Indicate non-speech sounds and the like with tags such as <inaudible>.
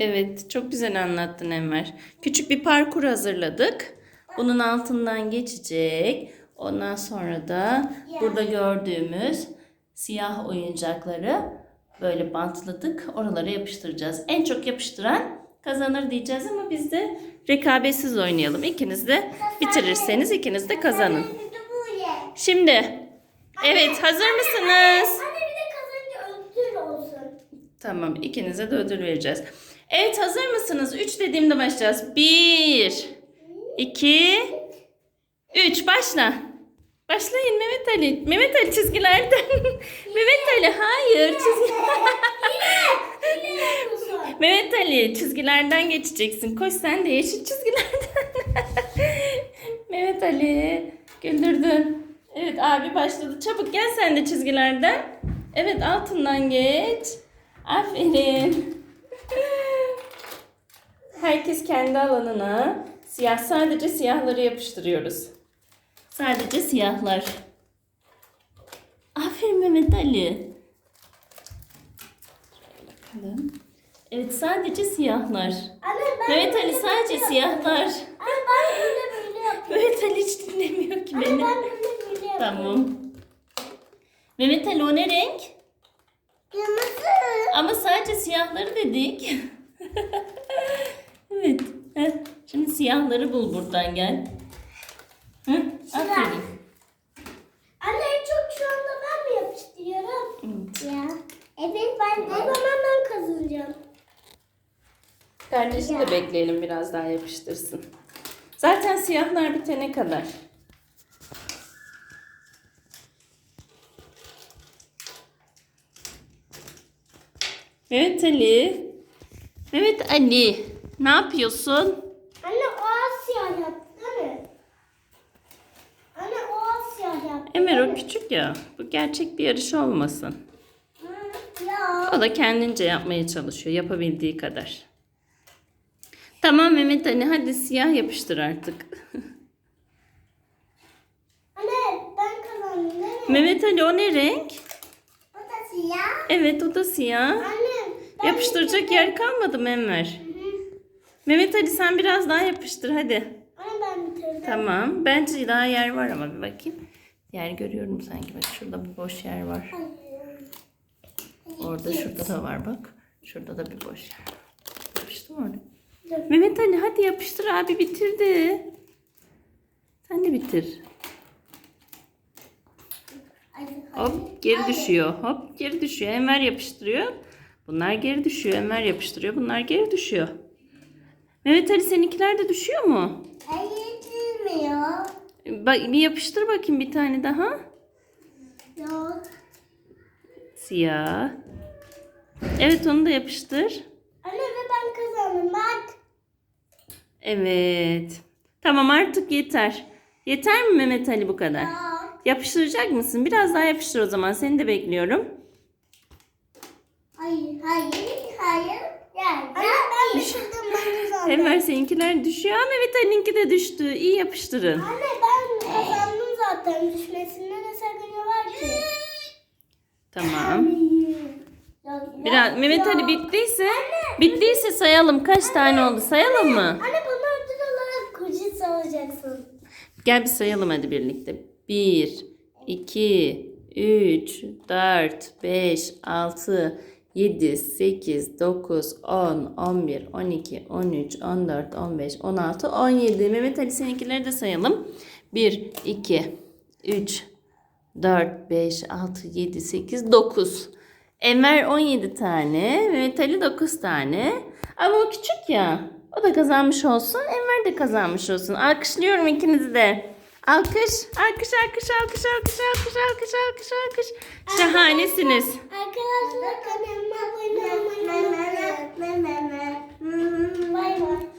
Evet, çok güzel anlattın Enver. Küçük bir parkur hazırladık. Bunun altından geçecek. Ondan sonra da burada gördüğümüz siyah oyuncakları böyle bantladık. Oralara yapıştıracağız. En çok yapıştıran kazanır diyeceğiz ama biz de rekabetsiz oynayalım. İkiniz de bitirirseniz ikiniz de kazanın. Şimdi evet hazır mısınız? Anne bir de kazanınca ödül olsun. Tamam ikinize de ödül vereceğiz. Evet hazır mısınız? 3 dediğimde başlayacağız. 1 2 3 başla. Başlayın Mehmet Ali. Mehmet Ali çizgilerden. <laughs> Mehmet Ali hayır çizgi. <laughs> Mehmet Ali çizgilerden geçeceksin. Koş sen de yeşil çizgilerden. <laughs> Mehmet Ali güldürdün. Evet abi başladı. Çabuk gel sen de çizgilerden. Evet altından geç. Aferin. Herkes kendi alanına siyah sadece siyahları yapıştırıyoruz. Sadece siyahlar. Aferin Mehmet Ali. Bakalım. Evet sadece siyahlar. Anne ben Mehmet Ali böyle sadece böyle siyahlar. yapıyorum. Anne ben böyle böyle yapıyorum. Mehmet Ali hiç dinlemiyor ki Anne beni. ben böyle böyle yapıyorum. Tamam. Mehmet Ali o ne renk? Kırmızı. Ama sadece siyahları dedik. <laughs> siyahları bul buradan gel. Hı? Aferin. Anne en çok şu anda ben mi yapıştırıyorum? Evet. Ya. Evet ben de. O zaman ben kazanacağım. Kardeşi de bekleyelim biraz daha yapıştırsın. Zaten siyahlar bitene kadar. Evet Ali. Evet Ali. Ne yapıyorsun? Anne o Asya yaptı değil mi? Anne o Asya yaptı. Ömer değil o mi? küçük ya. Bu gerçek bir yarış olmasın. O da kendince yapmaya çalışıyor. Yapabildiği kadar. Tamam Mehmet Ali hadi siyah yapıştır artık. <laughs> Anne ben kazandım değil mi? Mehmet Ali o ne renk? O da siyah. Evet o da siyah. Anne ben Yapıştıracak yer kalmadı mı Enver? Mehmet Ali sen biraz daha yapıştır hadi. Anne ben bitirdim. Tamam. Bence daha yer var ama bir bakayım. Yer görüyorum sanki. Bak şurada bir boş yer var. Orada şurada da var bak. Şurada da bir boş yer. Yapıştı mı orada? Mehmet Ali hadi yapıştır abi bitirdi. Sen de bitir. Hop geri düşüyor. Hop geri düşüyor. Enver yapıştırıyor. Bunlar geri düşüyor. Enver yapıştırıyor. Bunlar geri düşüyor. Mehmet Ali seninkiler de düşüyor mu? Hayır düşmüyor. Bak bir yapıştır bakayım bir tane daha. Yok. Siyah. Evet onu da yapıştır. Anne ve ben kazandım bak. Evet. Tamam artık yeter. Yeter mi Mehmet Ali bu kadar? Yok. Yapıştıracak mısın? Biraz daha yapıştır o zaman. Seni de bekliyorum. Hayır, hayır, hayır. Gel. Anne ben düşürdüm ben kazandım. Enver seninkiler düşüyor. Aa, Mehmet Ali'ninki de düştü. İyi yapıştırın. Anne ben kazandım zaten. Düşmesinde ne sakınca var ki? Tamam. Biraz Mehmet. Ali bittiyse bittiyse sayalım. Kaç tane oldu? Sayalım mı? Anne bana ödül olarak kucit alacaksın. Gel bir sayalım hadi birlikte. 1, 2, 3, 4, 5, 6, 7, 8, 9, 10, 11, 12, 13, 14, 15, 16, 17. Mehmet Ali seninkileri de sayalım. 1, 2, 3, 4, 5, 6, 7, 8, 9. Enver 17 tane, Mehmet Ali 9 tane. Ama o küçük ya. O da kazanmış olsun, Enver de kazanmış olsun. Alkışlıyorum ikinizi de. Alkış, alkış, alkış, alkış, alkış, alkış, alkış, alkış, alkış. Şahanesiniz. Arkadaşlar kanalıma abone olmayı unutmayın. Bay bay.